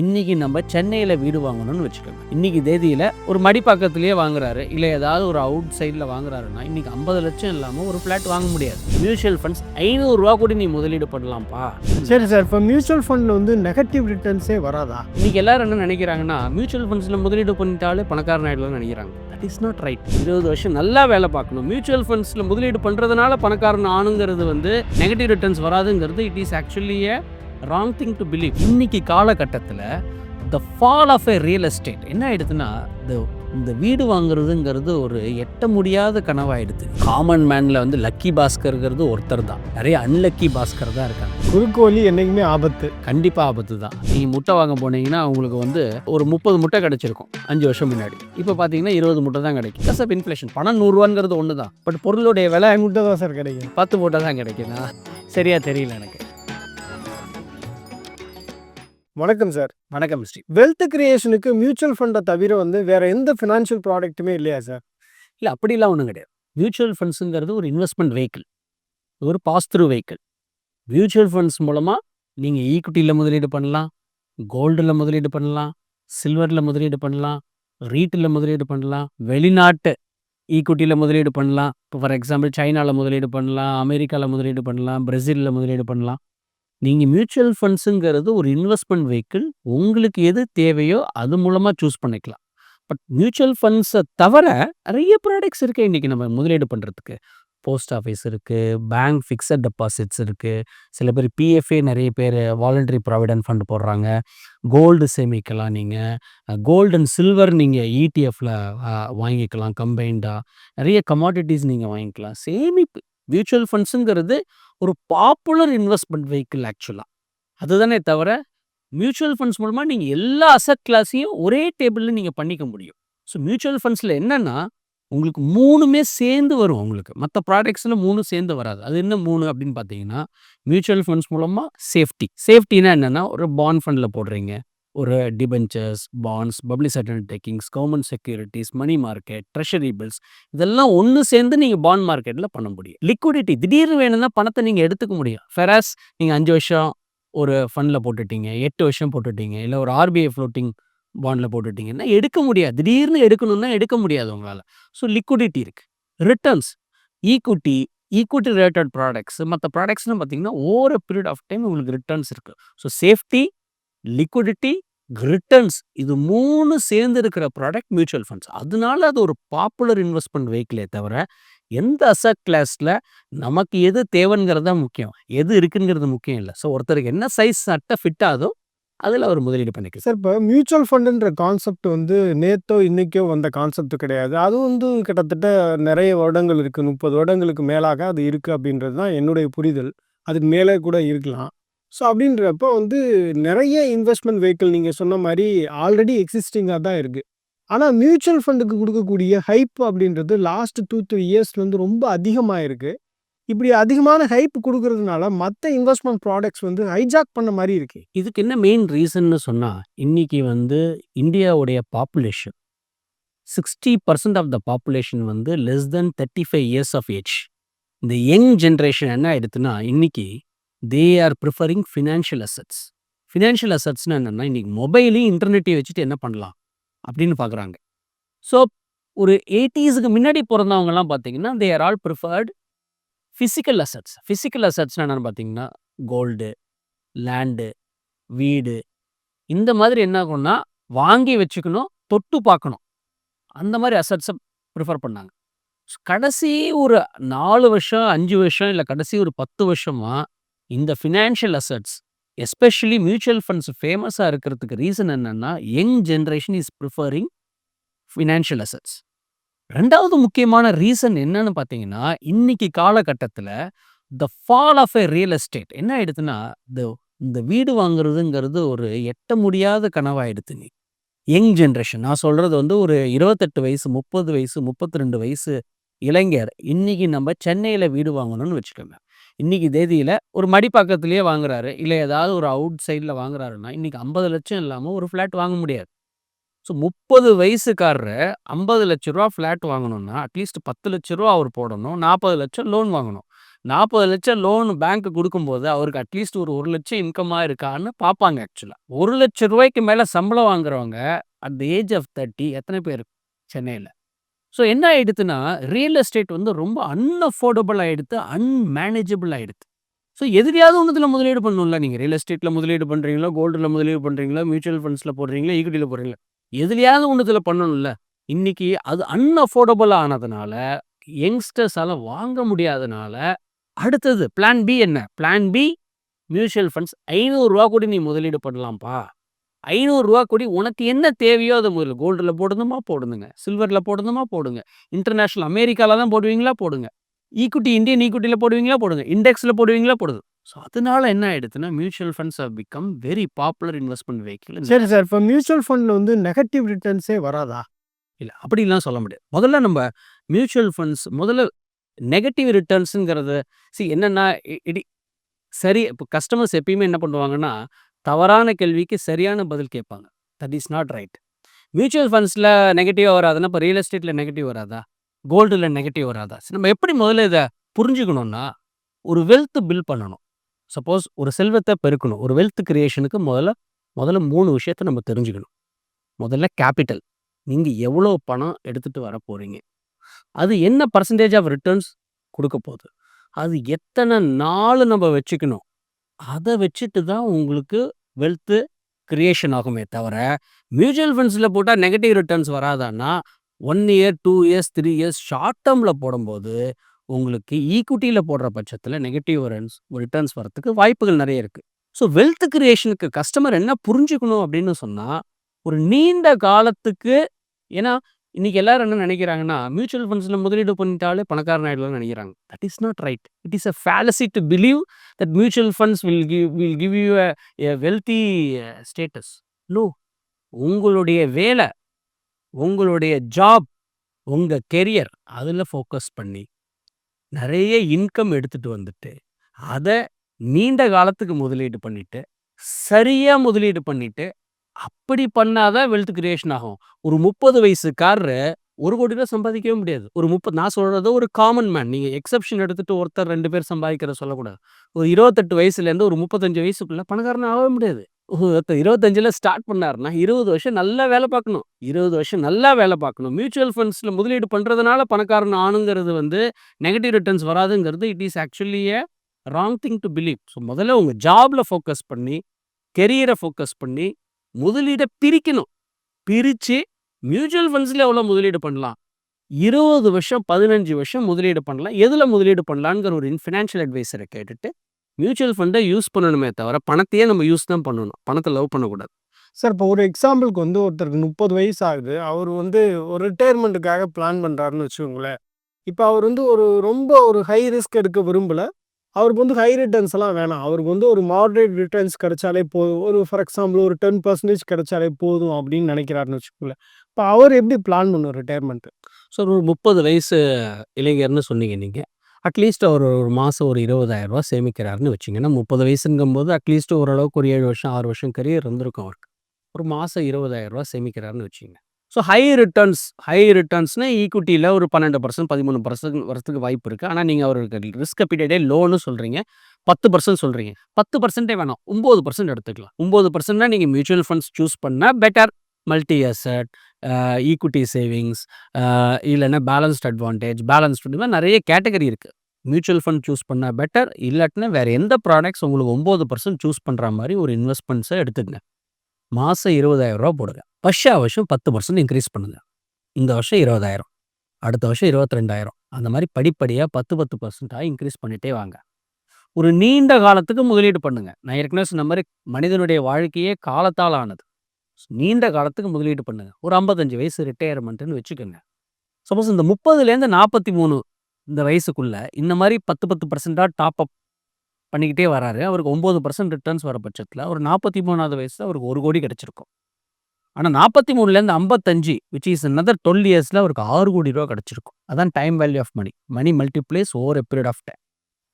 இன்னைக்கு நம்ம சென்னையில் வீடு வாங்கணும்னு வச்சுக்கோங்க. இன்னைக்கு தேதியில் ஒரு மடிப்பாக்கத்திலேயே வாங்குறாரு. இல்லை ஏதாவது ஒரு அவுட் சைடில் வாங்குறாருன்னா இன்னைக்கு ஐம்பது லட்சம் இல்லாமல் ஒரு ஃப்ளாட் வாங்க முடியாது. மியூச்சுவல் ஃபண்ட்ஸ் ஐநூறுரூவா கூட நீ முதலீடு பண்ணலாம்ப்பா. சரி சார் இப்போ மியூச்சுவல் ஃபண்டில் வந்து நெகட்டிவ் ரிட்டர்ன்ஸே வராதா? இன்னைக்கு எல்லாரும் என்ன நினைக்கிறாங்கன்னா மியூச்சுவல் ஃபண்ட்ஸில் முதலீடு பண்ணிட்டாலே பணக்காரன் ஆயிடலாம்னு நினைக்கிறாங்க. தட் இஸ் நாட் ரைட் இருபது வருஷம் நல்லா வேலை பார்க்கணும். மியூச்சுவல் ஃபண்ட்ஸில் முதலீடு பண்ணுறதுனால பணக்காரன் ஆணுங்கிறது வந்து negative returns வராதுங்கிறது it is actually a wrong thing to believe இன்னைக்கு காலகட்டத்தில் the fall of a real estate என்ன ஆயிடுதுன்னா இந்த இந்த வீடு வாங்குறதுங்கிறது ஒரு எட்ட முடியாத கனவாயிடுது. காமன் மேனில் வந்து லக்கி பாஸ்கர்ங்கிறது ஒருத்தர் தான் நிறைய அன்லக்கி பாஸ்கர் தான் இருக்காங்க. குறுக்கு வழி என்றைக்குமே ஆபத்து. கண்டிப்பாக ஆபத்து தான் நீங்கள் முட்டை வாங்க போனீங்கன்னா உங்களுக்கு வந்து ஒரு முப்பது முட்டை கிடைச்சிருக்கும் அஞ்சு வருஷம் முன்னாடி. இப்போ பார்த்தீங்கன்னா இருபது முட்டை தான் கிடைக்கும். ப்ளஸ் இன்ஃப்ளேஷன் பணம் நூறுரூவாங்கிறது ஒன்று தான் பட் பொருளுடைய விலை முட்டை தான் சார் கிடைக்கும். பத்து முட்டை தான் கிடைக்குதா? சரியா தெரியல எனக்கு. வணக்கம் சார் வணக்கம் ஸ்ரீ வெல்த் கிரியேஷனுக்கு மியூச்சுவல் ஃபண்டை தவிர வந்து வேற எந்த ஃபினான்ஷியல் ப்ராடக்ட்டுமே இல்லையா சார் இல்லை அப்படிலாம் ஒன்றும் கிடையாது. மியூச்சுவல் ஃபண்ட்ஸுங்கிறது ஒரு இன்வெஸ்ட்மெண்ட் வெஹிக்கிள் ஒரு pass through vehicle mutual funds மூலமாக நீங்கள் ஈக்விட்டியில் முதலீடு பண்ணலாம் கோல்டில் முதலீடு பண்ணலாம் சில்வரில் முதலீடு பண்ணலாம் ரீட்டில் முதலீடு பண்ணலாம் வெளிநாட்டு ஈக்விட்டியில் முதலீடு பண்ணலாம். இப்போ ஃபார் எக்ஸாம்பிள் சைனாவில் முதலீடு பண்ணலாம் அமெரிக்காவில் முதலீடு பண்ணலாம் பிரேசிலில் முதலீடு பண்ணலாம். நீங்கள் மியூச்சுவல் ஃபண்ட்ஸுங்கிறது ஒரு இன்வெஸ்ட்மெண்ட் வெஹிக்கிள். உங்களுக்கு எது தேவையோ அது மூலமாக சூஸ் பண்ணிக்கலாம். பட் மியூச்சுவல் ஃபண்ட்ஸை தவிர நிறைய ப்ராடக்ட்ஸ் இருக்குது இன்றைக்கி நம்ம முதலீடு பண்ணுறதுக்கு போஸ்ட் ஆஃபீஸ் இருக்குது பேங்க் ஃபிக்ஸட் டெபாசிட்ஸ் இருக்குது சில பேர் பிஎஃப்ஏ நிறைய பேர் வாலண்டரி ப்ராவிடென்ட் ஃபண்ட் போடுறாங்க. கோல்டு சேமிக்கலாம் நீங்கள் கோல்டு அண்ட் சில்வர் நீங்கள் இடிஎஃப்பில் வாங்கிக்கலாம் கம்பைண்டாக நிறைய கமாடிட்டிஸ் நீங்கள் வாங்கிக்கலாம். சேமிப்பு மியூச்சுவல் ஃபண்ட்ஸுங்கிறது ஒரு பாப்புலர் இன்வெஸ்ட்மெண்ட் வெஹிக்கிள் ஆக்சுவலாக அதுதானே தவிர மியூச்சுவல் ஃபண்ட்ஸ் மூலமாக நீங்கள் எல்லா அசட் கிளாஸையும் ஒரே டேபிளில் நீங்கள் பண்ணிக்க முடியும். ஸோ மியூச்சுவல் ஃபண்ட்ஸில் என்னென்னா உங்களுக்கு மூணுமே சேர்ந்து வரும் உங்களுக்கு. மற்ற ப்ராடக்ட்ஸில் மூணு சேர்ந்து வராது. அது என்ன மூணு அப்படின்னு பார்த்தீங்கன்னா மியூச்சுவல் ஃபண்ட்ஸ் மூலமாக சேஃப்டி. சேஃப்டினா என்னென்னா ஒரு பாண்ட் ஃபண்டில் போடுறீங்க. ஒரு debentures bonds public takings government securities money market treasury bills இதெல்லாம் ஒன்று சேர்ந்து நீங்கள் பாண்ட் மார்க்கெட்டில் பண்ண முடியும். லிக்விடிட்டி திடீர்னு வேணும்னா பணத்தை நீங்கள் எடுத்துக்க முடியும். ஃபெராஸ் நீங்கள் அஞ்சு வருஷம் ஒரு ஃபண்டில் போட்டுட்டீங்க எட்டு வருஷம் போட்டுட்டீங்க இல்லை ஒரு ஆர்பிஐ ஃப்ளோட்டிங் பாண்டில் போட்டுட்டீங்கன்னா எடுக்க முடியாது. திடீர்னு எடுக்கணும்னா எடுக்க முடியாது உங்களால். ஸோ லிக்விடிட்டி இருக்குது returns equity equity related products மற்ற ப்ராடக்ட்ஸ்னு பார்த்தீங்கன்னா ஓவர பீரியட் ஆஃப் டைம் உங்களுக்கு ரிட்டர்ன்ஸ் இருக்குது ஸோ சேஃப்டி லிக்விடிட்டி ரிட்டர்ன்ஸ் இது மூணு சேர்ந்து இருக்கிற ப்ராடக்ட் மியூச்சுவல் ஃபண்ட்ஸ் அதனால அது ஒரு பாப்புலர் இன்வெஸ்ட்மெண்ட் வெஹிக்கிளே தவிர எந்த அசட் கிளாஸில் நமக்கு எது தேவைங்கிறது தான் முக்கியம். எது இருக்குங்கிறது முக்கியம் இல்லை. ஸோ ஒருத்தருக்கு என்ன சைஸ் சட்டை ஃபிட் ஆகுதோ அதில் அவர் முதலீடு பண்ணிக்கலாம் சார் இப்போ மியூச்சுவல் ஃபண்டுன்ற கான்செப்ட் வந்து நேத்தோ இன்றைக்கோ வந்த கான்செப்ட் கிடையாது. அது வந்து கிட்டத்தட்ட நிறைய வருடங்கள் இருக்குது முப்பது வருடங்களுக்கு மேலாக அது இருக்குது அப்படின்றது தான் என்னுடைய புரிதல். அதுக்கு மேலே கூட இருக்கலாம். ஸோ அப்படின்றப்ப வந்து நிறைய இன்வெஸ்ட்மெண்ட் வெஹிக்கிள் நீங்கள் சொன்ன மாதிரி ஆல்ரெடி எக்ஸிஸ்டிங்காக தான் இருக்குது ஆனால் மியூச்சுவல் ஃபண்டுக்கு கொடுக்கக்கூடிய ஹைப் அப்படின்றது லாஸ்ட் டூ த்ரீ இயர்ஸ்லேருந்து ரொம்ப அதிகமாக இருக்குது இப்படி அதிகமான ஹைப் கொடுக்கறதுனால மற்ற இன்வெஸ்ட்மெண்ட் ப்ராடக்ட்ஸ் வந்து ஹைஜாக் பண்ண மாதிரி இருக்கு. இதுக்கு என்ன மெயின் ரீசன்னு சொன்னால் இன்றைக்கி வந்து இந்தியாவுடைய population sixty percent of the population வந்து less than thirty five years of age இந்த யங் ஜென்ரேஷன் என்ன ஆயிடுதுன்னா இன்னைக்கு they are preferring financial assets financial அசட்ஸ்னால் என்னென்னா இன்றைக்கி மொபைலையும் இன்டர்நெட்டையும் வச்சுட்டு என்ன பண்ணலாம்? அப்படின்னு பார்க்குறாங்க ஸோ ஒரு எயிட்டிஸுக்கு முன்னாடி பிறந்தவங்கலாம் பார்த்தீங்கன்னா they are all preferred physical assets physical அசட்ஸ்னால் என்னென்னு பார்த்தீங்கன்னா கோல்டு லேண்டு வீடு. இந்த மாதிரி என்ன ஆகும்னா வாங்கி வச்சுக்கணும் தொட்டு பார்க்கணும். அந்த மாதிரி அசட்ஸை ப்ரிஃபர் பண்ணாங்க. கடைசி ஒரு நாலு வருஷம் அஞ்சு வருஷம் இல்லை கடைசி ஒரு பத்து வருஷமாக இந்த financial assets especially mutual funds ஃபேமஸாக இருக்கிறதுக்கு ரீசன் என்னென்னா young generation is preferring financial assets ரெண்டாவது முக்கியமான ரீசன் என்னன்னு பார்த்தீங்கன்னா இன்னைக்கு காலகட்டத்தில் the fall of a real estate என்ன ஆயிடுதுன்னா இந்த இந்த வீடு வாங்குறதுங்கிறது ஒரு எட்ட முடியாத கனவாயிடுது நீ யங் ஜென்ரேஷன் நான் சொல்கிறது வந்து ஒரு இருபத்தெட்டு வயசு முப்பது வயசு முப்பத்தி ரெண்டு வயசு இளைஞர் இன்னைக்கு நம்ம சென்னையில் வீடு வாங்கணும்னு வச்சுக்கோங்க. இன்னைக்கு தேதியில் ஒரு மடிப்பாக்கத்துலேயே வாங்குறாரு. இல்லை ஏதாவது ஒரு அவுட் சைடில் வாங்குறாருன்னா இன்றைக்கி ஐம்பது லட்சம் இல்லாமல் ஒரு ஃப்ளாட் வாங்க முடியாது. ஸோ முப்பது வயசுக்காரரு ஐம்பது லட்ச ரூபா ஃப்ளாட் வாங்கணும்னா அட்லீஸ்ட் பத்து லட்ச ரூபா அவர் போடணும். நாற்பது லட்சம் லோன் வாங்கணும். நாற்பது லட்சம் லோன் பேங்க்கு கொடுக்கும்போது அவருக்கு அட்லீஸ்ட் ஒரு ஒரு லட்சம் இன்கமாக இருக்கான்னு பார்ப்பாங்க ஆக்சுவலாக ஒரு லட்சம் ரூபாய்க்கு மேலே சம்பளம் வாங்குறவங்க at the age of thirty எத்தனை பேர்? சென்னையில். ஸோ என்ன ஆயிடுதுன்னா ரியல் எஸ்டேட் வந்து ரொம்ப அன்அஃபோர்டபுள் ஆகிடுது அன்மேனேஜபிள் ஆயிடுது ஸோ எதுலையாவது ஒன்றுத்தில் முதலீடு பண்ணணும்ல நீங்கள் ரியல் எஸ்டேட்டில் முதலீடு பண்ணுறீங்களோ கோல்டில் முதலீடு பண்ணுறீங்களா மியூச்சுவல் ஃபண்ட்ஸில் போடுறீங்களா ஈக்விட்டியில் போடுறீங்களா? எதுலையாவது ஒன்றுத்தில் பண்ணணும்ல. இன்னைக்கு அது அன்அஃபோர்டபுள் ஆனதுனால யங்ஸ்டர்ஸால் வாங்க முடியாதனால அடுத்தது பிளான் பி என்ன? பிளான் பி மியூச்சுவல் ஃபண்ட்ஸ் ஐநூறுரூவா கூட நீ முதலீடு பண்ணலாம்ப்பா. ஐநூறுரூவா கூடி உனக்கு என்ன தேவையோ அதை முதல்ல கோல்டில் போடணுமா போடுங்க சில்வரில் போடணுமா போடுங்க இன்டர்நேஷ்னல் அமெரிக்காவில் தான் போடுவீங்களா போடுங்க ஈக்குட்டி இந்தியன் ஈக்குட்டியில் போடுவீங்களா போடுங்க இண்டெக்ஸில் போடுவீங்களா போடுது ஸோ அதனால என்ன ஆயிடுதுன்னா mutual funds have become very popular investment vehicle சரி சார் இப்போ மியூச்சுவல் ஃபண்டில் வந்து நெகட்டிவ் ரிட்டர்ன்ஸே வராதா? இல்லை அப்படிலாம் சொல்ல முடியாது. முதல்ல நம்ம மியூச்சுவல் ஃபண்ட்ஸ் முதல்ல நெகட்டிவ் ரிட்டர்ன்ஸுங்கிறது சி என்னென்னா இடி சரி இப்போ கஸ்டமர்ஸ் எப்பயுமே என்ன பண்ணுவாங்கன்னா தவறான கேள்விக்கு சரியான பதில் கேட்பாங்க. That is not right mutual ஃபண்ட்ஸில் நெகட்டிவாக வராதுன்னா இப்போ ரியல் எஸ்டேட்டில் நெகட்டிவ் வராதா? கோல்டில் நெகட்டிவ் வராதா? நம்ம எப்படி முதல்ல இதை புரிஞ்சுக்கணும்னா ஒரு வெல்த் பில் பண்ணணும். சப்போஸ் ஒரு செல்வத்தை பெருக்கணும். ஒரு வெல்த் கிரியேஷனுக்கு முதல்ல முதல்ல மூணு விஷயத்த நம்ம தெரிஞ்சுக்கணும். முதல்ல கேபிட்டல் நீங்கள் எவ்வளோ பணம் எடுத்துகிட்டு வர போகிறீங்க அது என்ன பர்சன்டேஜ் ஆஃப் ரிட்டர்ன்ஸ் கொடுக்க போகுது? அது எத்தனை நாள் நம்ம வச்சுக்கணும்? அதை வச்சுட்டு தான் உங்களுக்கு வெல்த்து கிரியேஷன் ஆகுமே தவிர மியூச்சுவல் ஃபண்ட்ஸில் போட்டால் negative returns வராதான்னா one year two years three years short டேர்மில் போடும்போது உங்களுக்கு ஈக்குட்டியில் போடுற பட்சத்தில் நெகட்டிவ் ரிட்டர்ன்ஸ் ரிட்டர்ன்ஸ் வரத்துக்கு வாய்ப்புகள் நிறைய இருக்குது ஸோ வெல்த் கிரியேஷனுக்கு கஸ்டமர் என்ன புரிஞ்சுக்கணும் அப்படின்னு சொன்னால் ஒரு நீண்ட காலத்துக்கு ஏன்னா இன்னைக்கு எல்லாரும் என்ன நினைக்கிறாங்கன்னா மியூச்சுவல் ஃபண்ட்ஸில் முதலீடு பண்ணிட்டாலே பணக்காரன் ஆகிடலாம்னு நினைக்கிறாங்க. That is not right it is a fallacy to believe that mutual funds will give will give you a wealthy status no உங்களுடைய வேலை உங்களுடைய ஜாப் உங்கள் கெரியர் அதில் ஃபோக்கஸ் பண்ணி நிறைய இன்கம் எடுத்துட்டு வந்துட்டு அதை நீண்ட காலத்துக்கு முதலீடு பண்ணிட்டு சரியாக முதலீடு பண்ணிட்டு அப்படி பண்ணாதான் வெல்த் கிரியேஷன் ஆகும். ஒரு முப்பது வயசுக்காரரு ஒரு கோடி ரூபா சம்பாதிக்கவே முடியாது. ஒரு முப்பது நான் சொல்றது ஒரு காமன் மேன் நீங்கள் எக்ஸப்ஷன் எடுத்துட்டு ஒருத்தர் ரெண்டு பேர் சம்பாதிக்கிறத சொல்லக்கூடாது. ஒரு இருபத்தெட்டு வயசுலேருந்து ஒரு முப்பத்தஞ்சு வயசுக்குள்ள பணக்காரன் ஆகவே முடியாது. ஒருத்தர் இருபத்தஞ்சில் ஸ்டார்ட் பண்ணாருன்னா இருபது வருஷம் நல்லா வேலை பார்க்கணும். இருபது வருஷம் நல்லா வேலை பார்க்கணும். மியூச்சுவல் ஃபண்ட்ஸில் முதலீடு பண்ணுறதுனால பணக்காரன் ஆணுங்கிறது வந்து negative returns வராதுங்கிறது it is actually a wrong thing to believe so முதல்ல உங்கள் ஜாபில் ஃபோக்கஸ் பண்ணி கெரியரை ஃபோக்கஸ் பண்ணி முதலீடை பிரிக்கணும். பிரித்து மியூச்சுவல் ஃபண்ட்ஸில் எவ்வளோ முதலீடு பண்ணலாம்? இருபது வருஷம் பதினஞ்சு வருஷம் முதலீடு பண்ணலாம். எதில் முதலீடு பண்ணலாங்கிற ஒரு ஃபினான்ஷியல் அட்வைஸரை கேட்டுட்டு மியூச்சுவல் ஃபண்டை யூஸ் பண்ணணுமே தவிர பணத்தையே நம்ம யூஸ் தான் பண்ணணும். பணத்தை லவ் பண்ணக்கூடாது. சார் இப்போ ஒரு எக்ஸாம்பிளுக்கு வந்து ஒருத்தருக்கு முப்பது வயசு ஆகுது. அவர் வந்து ஒரு ரிட்டையர்மெண்ட்டுக்காக பிளான் பண்ணுறாருன்னு வச்சுக்கோங்களேன். இப்போ அவர் வந்து ஒரு ரொம்ப ஒரு ஹை ரிஸ்க் எடுக்க விரும்பலை. அவருக்கு வந்து ஹை ரிட்டர்ன்ஸ் எல்லாம் வேணாம். அவருக்கு வந்து ஒரு மாடரேட் ரிட்டர்ன்ஸ் கிடைச்சாலே போதும் ஒரு ஃபார் எக்ஸாம்பிள் ஒரு டென் பர்சன்டேஜ் கிடைச்சாலே போதும் அப்படின்னு நினைக்கிறாருன்னு வச்சுக்கோங்களேன். இப்போ அவர் எப்படி பிளான் பண்ணும் ரிட்டையர்மெண்ட்டு ஸோ ஒரு முப்பது வயசு இளைஞர்னு சொன்னீங்க நீங்கள் அட்லீஸ்ட் அவர் ஒரு மாதம் ஒரு இருபதாயிரம் ரூபா சேமிக்கிறாருன்னு வச்சிங்கன்னா முப்பது வயசுங்கும்போது அட்லீஸ்ட் ஓரளவுக்கு ஒரு ஏழு வருஷம் ஆறு வருஷம் கரியர் இருந்திருக்கும் அவருக்கு. ஒரு மாதம் இருபதாயிரம் ரூபா சேமிக்கிறாருன்னு வச்சிங்க ஸோ ஹை ரிட்டர்ன்ஸ் ஹை ரிட்டர்ன்ஸ்னால் ஈக்குவிட்டியில் ஒரு பன்னெண்டு பர்சன்ட் பதிமூணு பர்சன்ட் வரத்துக்கு வாய்ப்பு இருக்குது ஆனால் நீங்கள் அவருக்கு ரிஸ்க் அப்பீடே லோனு சொல்கிறீங்க பத்து பர்சன்ட் சொல்கிறீங்க பத்து பர்சன்டே வேணாம். ஒம்பது பர்சன்ட் எடுத்துக்கலாம். ஒம்பது பர்சன்ட்னா நீங்கள் மியூச்சுவல் ஃபண்ட்ஸ் சூஸ் பண்ணால் better multi asset equity savings இல்லைன்னா பேலன்ஸ்ட் அட்வான்டேஜ் பேலன்ஸ்ட் மாதிரி நிறைய கேட்டகரி இருக்குது மியூச்சுவல் ஃபண்ட் சூஸ் பண்ணால் பெட்டர் இல்லாட்டினா வேறு எந்த ப்ராடக்ட்ஸ் உங்களுக்கு ஒம்பது பர்சன்ட் சூஸ் பண்ணுற மாதிரி ஒரு இன்வெஸ்ட்மெண்ட்ஸை எடுத்துக்கங்க. மாதம் இருபதாயிரம் ரூபா போடுங்க. வருஷா வருஷம் பத்து பர்சன்ட் இன்க்ரீஸ் பண்ணுங்க. இந்த வருஷம் இருபதாயிரம். அடுத்த வருஷம் இருபத்தி ரெண்டாயிரம் அந்த மாதிரி படிப்படியாக பத்து பத்து பர்சன்ட்டாக இன்க்ரீஸ் பண்ணிகிட்டே வாங்க. ஒரு நீண்ட காலத்துக்கு முதலீடு பண்ணுங்க. நான் ஏற்கனவே சொன்ன மாதிரி மனிதனுடைய வாழ்க்கையே காலத்தால் ஆனது. நீண்ட காலத்துக்கு முதலீடு பண்ணுங்க. ஒரு ஐம்பத்தஞ்சு வயசு ரிட்டையர்மெண்ட்டுன்னு வச்சுக்கோங்க. சப்போஸ் இந்த முப்பதுலேருந்து நாற்பத்தி மூணு இந்த வயசுக்குள்ள இந்த மாதிரி பத்து பத்து பர்சன்டாக டாப் அப் பண்ணிக்கிட்டே வராரு. அவருக்கு ஒம்பது பர்சன்ட் ரிட்டர்ன்ஸ் வர பட்சத்தில் ஒரு நாற்பத்தி மூணாவது வயசில் அவருக்கு ஒரு கோடி கிடச்சிருக்கும். ஆனால் நாற்பத்தி மூணுலேருந்து ஐம்பத்தஞ்சு விச் இஸ் அனதர் டுவெல் இயர்ஸில் அவருக்கு ஆறு கோடி ரூபா கிடச்சிருக்கும். அதான் time value of money money multiplies over a period of time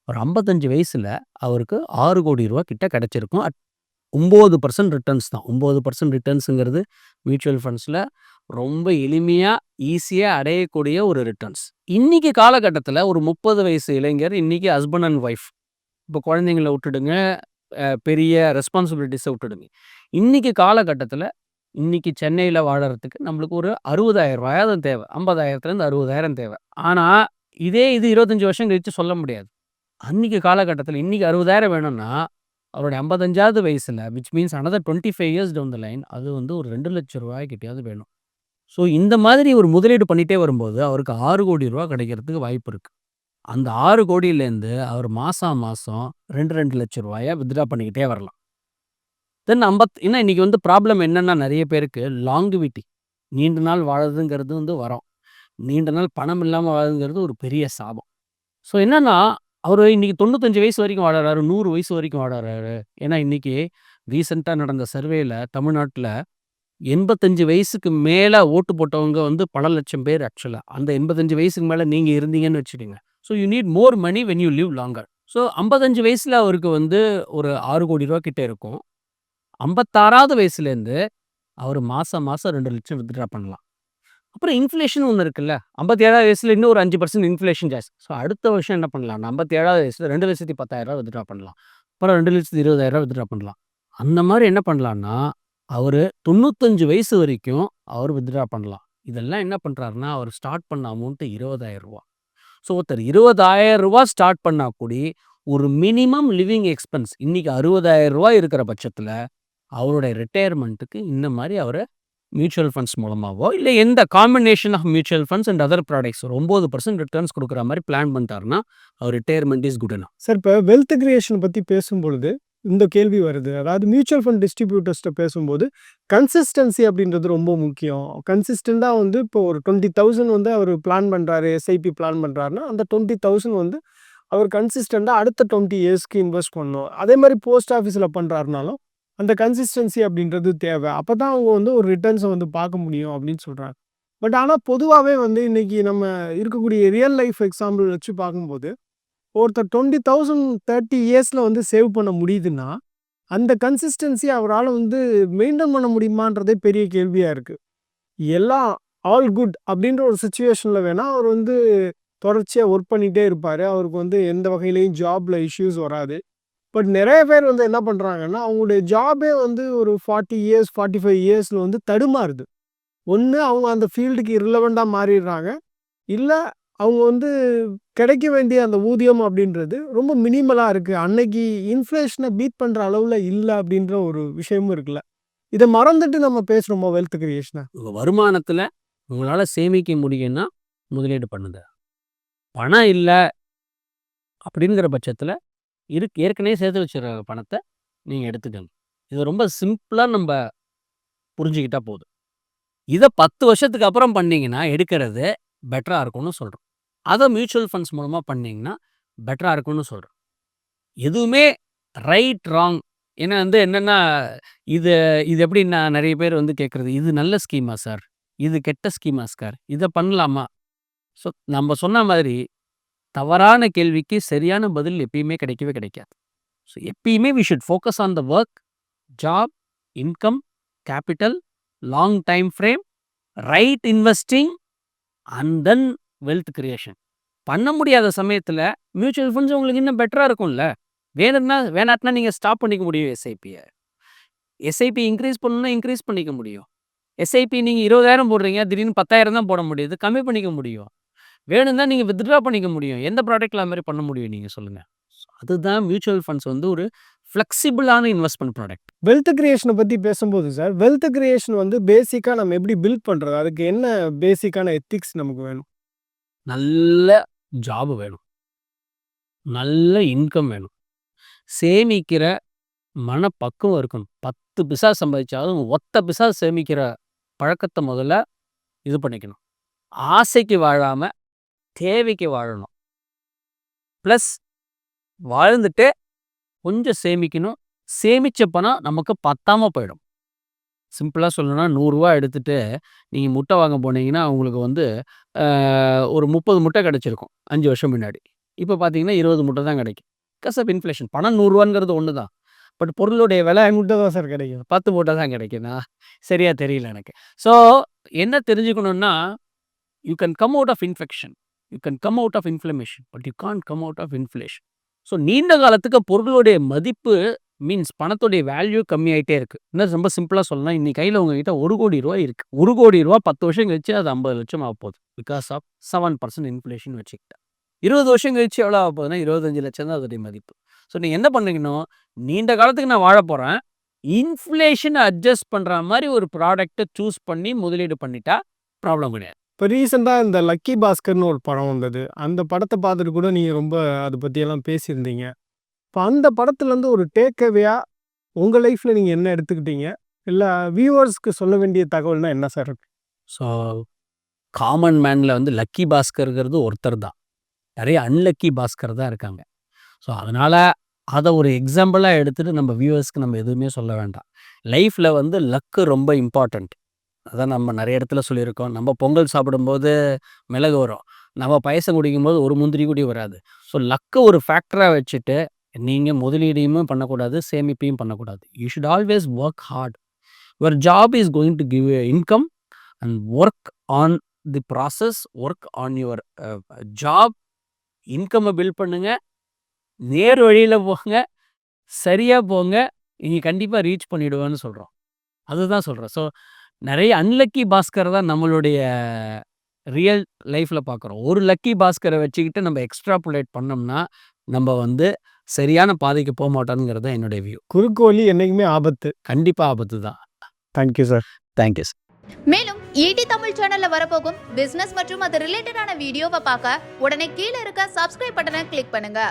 ஒரு ஐம்பத்தஞ்சு வயசில் அவருக்கு ஆறு கோடி ரூபா கிட்ட கிடச்சிருக்கும். அட் ஒம்பது பர்சன்ட் ரிட்டர்ன்ஸ் தான். ஒம்பது பர்சன்ட் ரிட்டர்ன்ஸுங்கிறது மியூச்சுவல் ஃபண்ட்ஸில் ரொம்ப எளிமையாக ஈஸியாக அடையக்கூடிய ஒரு ரிட்டர்ன்ஸ் இன்றைக்கி காலகட்டத்தில் ஒரு முப்பது வயசு இளைஞர் இன்றைக்கி ஹஸ்பண்ட் அண்ட் ஒய்ஃப் இப்போ குழந்தைங்கள விட்டுடுங்க பெரிய ரெஸ்பான்சிபிலிட்டிஸை விட்டுடுங்க. இன்றைக்கி காலகட்டத்தில் இன்றைக்கி சென்னையில் வாழறதுக்கு நம்மளுக்கு ஒரு அறுபதாயிரம் ரூபாயாவது தேவை. ஐம்பதாயிரத்துலேருந்து அறுபதாயிரம் தேவை. ஆனால் இதே இது இருபத்தஞ்சி வருஷம் கழித்து சொல்ல முடியாது. அன்றைக்கி காலகட்டத்தில் இன்றைக்கி அறுபதாயிரம் வேணும்னா அவருடைய ஐம்பத்தஞ்சாவது வயசில் which means another twenty five years down the line அது வந்து ஒரு ரெண்டு லட்ச ரூபாய்க்கிட்டையாவது வேணும். ஸோ இந்த மாதிரி ஒரு முதலீடு பண்ணிகிட்டே வரும்போது அவருக்கு ஆறு கோடி ரூபா கிடைக்கிறதுக்கு வாய்ப்பு இருக்குது அந்த ஆறு கோடியிலேருந்து அவர் மாதம் மாதம் ரெண்டு ரெண்டு லட்ச ரூபாயை வித்ட்ரா பண்ணிக்கிட்டே வரலாம். தென் ஐம்பத் ஏன்னா இன்றைக்கி வந்து ப்ராப்ளம் என்னென்னா நிறைய பேருக்கு லாங்குவிட்டி நீண்ட நாள் வாழறதுங்கிறது வந்து வரோம். நீண்ட நாள் பணம் இல்லாமல் வாழறதுங்கிறது ஒரு பெரிய சாபம். ஸோ என்னென்னா அவர் இன்றைக்கி தொண்ணூத்தஞ்சு வயசு வரைக்கும் வாழறாரு நூறு வயசு வரைக்கும் வாழறாரு. ஏன்னா இன்றைக்கி ரீசெண்டாக நடந்த சர்வேயில் தமிழ்நாட்டில் எண்பத்தஞ்சு வயசுக்கு மேலே ஓட்டு போட்டவங்க வந்து பல லட்சம் பேர் ஆக்சுவலாக அந்த எண்பத்தஞ்சு வயசுக்கு மேலே நீங்கள் இருந்தீங்கன்னு வச்சுக்கோங்க. So you need more money when you live longer so ஐம்பத்தஞ்சு வயசில் அவருக்கு வந்து ஒரு ஆறு கோடி ரூபா கிட்டே இருக்கும். ஐம்பத்தாறாவது வயசுலேருந்து அவர் மாதம் மாதம் ரெண்டு லட்சம் வித்ட்ரா பண்ணலாம். அப்புறம் இன்ஃப்ளேஷன் ஒன்று இருக்குல்ல ஐம்பத்தி ஏழாவது வயசில் இன்னும் ஒரு அஞ்சு பர்சன்ட் இன்ஃப்ளேஷன் ஜாஸ்தி. ஸோ அடுத்த வருஷம் என்ன பண்ணலாம்? ஐம்பத்தி ஏழாவது வயசில் ரெண்டு லட்சத்தி பத்தாயிரரூவா வித்ட்ரா பண்ணலாம். அப்புறம் ரெண்டு லட்சத்தி இருபதாயிரரூவா வித்ட்ரா பண்ணலாம். அந்த மாதிரி என்ன பண்ணலான்னா அவர் தொண்ணூத்தஞ்சு வயசு வரைக்கும் அவர் வித்ட்ரா பண்ணலாம். இதெல்லாம் என்ன பண்ணுறாருன்னா அவர் ஸ்டார்ட் பண்ண அமௌண்ட்டு இருபதாயிரம் ரூபா ஸோ ஒருத்தர் இருபதாயிரம் ரூபா ஸ்டார்ட் பண்ணா கூடி ஒரு மினிமம் லிவிங் எக்ஸ்பென்ஸ் இன்னைக்கு அறுபதாயிரம் ரூபா இருக்கிற பட்சத்தில் அவருடைய ரிட்டையர்மெண்ட்டுக்கு இந்த மாதிரி அவர் மியூச்சுவல் ஃபண்ட்ஸ் மூலமாகவோ இல்லை எந்த combination of mutual funds and other products ஒரு ஒம்பது பர்சன்ட் ரிட்டர்ன்ஸ் கொடுக்குற மாதிரி பிளான் பண்ணிட்டாருன்னா அவர் ரிட்டையர்மெண்ட் இஸ் குட் சார் இப்போ வெல்த் கிரியேஷன் பற்றி பேசும்பொழுது இந்த கேள்வி வருது. அதாவது மியூச்சுவல் ஃபண்ட் டிஸ்ட்ரிபியூட்டர்ஸ்ட்ட பேசும்போது கன்சிஸ்டன்சி அப்படின்றது ரொம்ப முக்கியம். கன்சிஸ்டண்ட்டாக வந்து இப்போ ஒரு டுவெண்ட்டி தௌசண்ட் வந்து அவர் பிளான் பண்ணுறாரு எஸ்ஐபி பிளான் பண்ணுறாருன்னா அந்த டுவெண்ட்டி தௌசண்ட் வந்து அவர் கன்சிஸ்டண்ட்டாக அடுத்த டுவெண்ட்டி இயர்ஸ்க்கு இன்வெஸ்ட் பண்ணணும் அதே மாதிரி போஸ்ட் ஆஃபீஸில் பண்ணுறாருனாலும் அந்த கன்சிஸ்டன்சி அப்படின்றது தேவை. அப்போ தான் அவங்க வந்து ஒரு ரிட்டர்ன்ஸை வந்து பார்க்க முடியும் அப்படின்னு சொல்கிறாங்க பட் ஆனால் பொதுவாகவே வந்து இன்றைக்கி நம்ம இருக்கக்கூடிய ரியல் லைஃப் எக்ஸாம்பிள் வச்சு பார்க்கும்போது ஒருத்தர் டுவெண்ட்டி தௌசண்ட் தேர்ட்டி இயர்ஸில் வந்து சேவ் பண்ண முடியுதுன்னா அந்த கன்சிஸ்டன்சி அவரால் வந்து மெயின்டைன் பண்ண முடியுமான்றதே பெரிய கேள்வியாக இருக்குது எல்லாம் ஆல் குட் அப்படின்ற ஒரு சுச்சுவேஷனில் வேணால் அவர் வந்து தொடர்ச்சியாக ஒர்க் பண்ணிகிட்டே இருப்பார். அவருக்கு வந்து எந்த வகையிலையும் ஜாபில் இஷ்யூஸ் வராது. பட் நிறைய பேர் வந்து என்ன பண்ணுறாங்கன்னா அவங்களுடைய ஜாபே வந்து ஒரு ஃபார்ட்டி இயர்ஸ் ஃபார்ட்டி ஃபைவ் இயர்ஸில் வந்து தடுமாறுது. ஒன்று அவங்க அந்த ஃபீல்டுக்கு ரிலவெண்ட்டாக மாறிடுறாங்க. இல்லை அவங்க வந்து கிடைக்க வேண்டிய அந்த ஊதியம் அப்படின்றது ரொம்ப மினிமலாக இருக்குது அன்னைக்கு இன்ஃப்ளேஷனை பீட் பண்ணுற அளவில் இல்லை அப்படின்ற ஒரு விஷயமும் இருக்குல்ல. இதை மறந்துட்டு நம்ம பேசுகிறோமோ வெல்த் கிரியேஷனை உங்கள் வருமானத்தில் உங்களால் சேமிக்க முடியும்னா முதலீடு பண்ணுங்க. பணம் இல்லை அப்படிங்கிற பட்சத்தில் இருக்கு. ஏற்கனவே சேர்த்து வச்சுருக்க பணத்தை நீங்கள் எடுத்துக்கங்க. இது ரொம்ப சிம்பிளாக நம்ம புரிஞ்சுக்கிட்டா போதும். இதை பத்து வருஷத்துக்கு அப்புறம் பண்ணீங்கன்னா எடுக்கிறது பெட்டராக இருக்கும்னு சொல்கிறோம் அதை மியூச்சுவல் ஃபண்ட்ஸ் மூலமாக பண்ணிங்கன்னா பெட்டராக இருக்கும்னு சொல்கிறோம் எதுவுமே ரைட் ராங் ஏன்னா வந்து என்னென்னா இது இது எப்படி நான் நிறைய பேர் வந்து கேட்குறது இது நல்ல ஸ்கீமா சார்? இது கெட்ட ஸ்கீமா சார்? இதை பண்ணலாமா? ஸோ நம்ம சொன்ன மாதிரி தவறான கேள்விக்கு சரியான பதில் எப்பயுமே கிடைக்கவே கிடைக்காது. ஸோ எப்பயுமே we should focus on the work job income capital long time frame right investing and then wealth creation பண்ண முடியாத சமயத்தில் மியூச்சுவல் ஃபண்ட்ஸ் உங்களுக்கு இன்னும் பெட்டராக இருக்கும்ல. வேணும்னா வேணாட்டினா நீங்கள் ஸ்டாப் பண்ணிக்க முடியும் எஸ்ஐபியை எஸ்ஐபி இன்க்ரீஸ் பண்ணணும்னா இன்க்ரீஸ் பண்ணிக்க முடியும். எஸ்ஐபி நீங்கள் இருபதாயிரம் போடுறீங்க திடீர்னு பத்தாயிரம் தான் போட முடியுது கம்மி பண்ணிக்க முடியும். வேணும்னா நீங்கள் வித்ட்ரா பண்ணிக்க முடியும். எந்த ப்ராடக்ட்டில் அது மாதிரி பண்ண முடியும் நீங்கள் சொல்லுங்கள் அதுதான் மியூச்சுவல் ஃபண்ட்ஸ் வந்து ஒரு ஃப்ளெக்சிபிளான இன்வெஸ்ட்மெண்ட் ப்ராடக்ட் வெல்த் கிரியேஷனை பற்றி பேசும்போது சார் வெல்த் கிரியேஷன் வந்து பேசிக்காக நம்ம எப்படி பில்ட் பண்ணுறது அதுக்கு என்ன பேசிக்கான எத்திக்ஸ் நமக்கு வேணும்? நல்ல ஜாப் வேணும். நல்ல இன்கம் வேணும். சேமிக்கிற மனப்பக்குவம் இருக்கணும். பத்து பிசா சம்பாதிச்சாலும் ஒத்த பிசா சேமிக்கிற பழக்கத்தை முதல்ல இது பண்ணிக்கணும். ஆசைக்கு வாழாமல் தேவைக்கு வாழணும். ப்ளஸ் வாழ்ந்துட்டு கொஞ்சம் சேமிக்கணும். சேமித்த பணம் நமக்கு பத்தாமல் போயிடும். சிம்பிளாக சொல்லணும்னா நூறுரூவா எடுத்துட்டு நீங்கள் முட்டை வாங்க போனீங்கன்னா உங்களுக்கு வந்து ஒரு முப்பது முட்டை கிடச்சிருக்கும் அஞ்சு வருஷம் முன்னாடி. இப்போ பார்த்தீங்கன்னா இருபது முட்டை தான் கிடைக்கும். கஸ் ஆஃப் இன்ஃப்ளேஷன் பணம் நூறுரூவாங்கிறது ஒன்று தான். பட் பொருளுடைய விலை முட்டை தான் சார் கிடைக்கும். பத்து முட்டை தான் கிடைக்குதா? சரியாக தெரியல எனக்கு. ஸோ என்ன தெரிஞ்சுக்கணுன்னா you can come out of infection you can come out of inflammation but you can't come out of inflation so நீண்ட காலத்துக்கு பொருளுடைய மதிப்பு மீன்ஸ் பணத்துடைய வேல்யூ கம்மியாயிட்டே இருக்கு. இன்னும் ரொம்ப சிம்பிளாக சொல்லலாம் இன்னைக்கு கையில் உங்ககிட்ட ஒரு கோடி ரூபாய் இருக்கு. ஒரு கோடி ரூபா பத்து வருஷம் கழிச்சு அது ஐம்பது லட்சம் ஆக போகுது. Because of seven percent inflation வச்சுக்கிட்டேன் இருபது வருஷம் கழிச்சு எவ்வளோ ஆக போகுதுன்னா இருபத்தஞ்சு லட்சம் தான் அதோடைய மதிப்பு. ஸோ நீங்கள் என்ன பண்ணுறீங்கன்னா நீண்ட காலத்துக்கு நான் வாழ போகிறேன் இன்ஃப்ளேஷனை அட்ஜஸ்ட் பண்ணுற மாதிரி ஒரு ப்ராடக்ட்டை சூஸ் பண்ணி முதலீடு பண்ணிட்டா ப்ராப்ளம் கிடையாது. இப்போ ரீசெண்டாக இந்த லக்கி பாஸ்கர்னு ஒரு படம் வந்தது. அந்த படத்தை பார்த்துட்டு கூட நீங்கள் ரொம்ப அதை பற்றியெல்லாம் பேசியிருந்தீங்க. இப்போ அந்த படத்துலேருந்து ஒரு டேக்அவேயாக உங்கள் லைஃப்பில் நீங்கள் என்ன எடுத்துக்கிட்டீங்க? இல்லை வியூவர்ஸ்க்கு சொல்ல வேண்டிய தகவல்னா என்ன சார் இருக்கு? ஸோ காமன் மேனில் வந்து லக்கி பாஸ்கருங்கிறது ஒருத்தர் தான். நிறைய அன்லக்கி பாஸ்கர் தான் இருக்காங்க. ஸோ அதனால் அதை ஒரு எக்ஸாம்பிளாக எடுத்துகிட்டு நம்ம வியூவர்ஸ்க்கு நம்ம எதுவுமே சொல்ல வேண்டாம். லைஃப்பில் வந்து லக்கு ரொம்ப இம்பார்ட்டண்ட் அதான் நம்ம நிறைய இடத்துல சொல்லியிருக்கோம். நம்ம பொங்கல் சாப்பிடும்போது மிளகு வரும். நம்ம பாயசம் குடிக்கும்போது ஒரு முந்திரி கூடி வராது. ஸோ லக்கை ஒரு ஃபேக்டராக வச்சுட்டு நீங்கள் முதலீடையும் பண்ணக்கூடாது சேமிப்பையும் பண்ணக்கூடாது. You should always work hard your job is going to give income and work on the process work on your job இன்கம்மை build பண்ணுங்கள் நேர் வழியில் போங்க. சரியாக போங்க. நீங்கள் கண்டிப்பாக ரீச் பண்ணிவிடுவேன்னு சொல்கிறோம் அதுதான் சொல்கிறேன் ஸோ நிறைய அன்லக்கி பாஸ்கர் தான் நம்மளுடைய ரியல் லைஃப்பில் பார்க்குறோம் ஒரு லக்கி பாஸ்கரை வச்சுக்கிட்டு நம்ம எக்ஸ்ட்ராப்புலேட் பண்ணோம்னா நம்ம வந்து சரியான பாதைக்கு போக மாட்டோங்கிறது தான் என்னுடைய வியூ குறுக்கு வழி என்றைக்குமே ஆபத்து. கண்டிப்பாக ஆபத்து தான். Thank you sir thank you மேலும் ஈடி தமிழ் சேனல்ல வரப்போகும் பிசினஸ் மற்றும் அது ரிலேட்டடான வீடியோவை பார்க்க உடனே கீழே இருக்க சப்ஸ்கிரைப் பட்டனை கிளிக் பண்ணுங்க.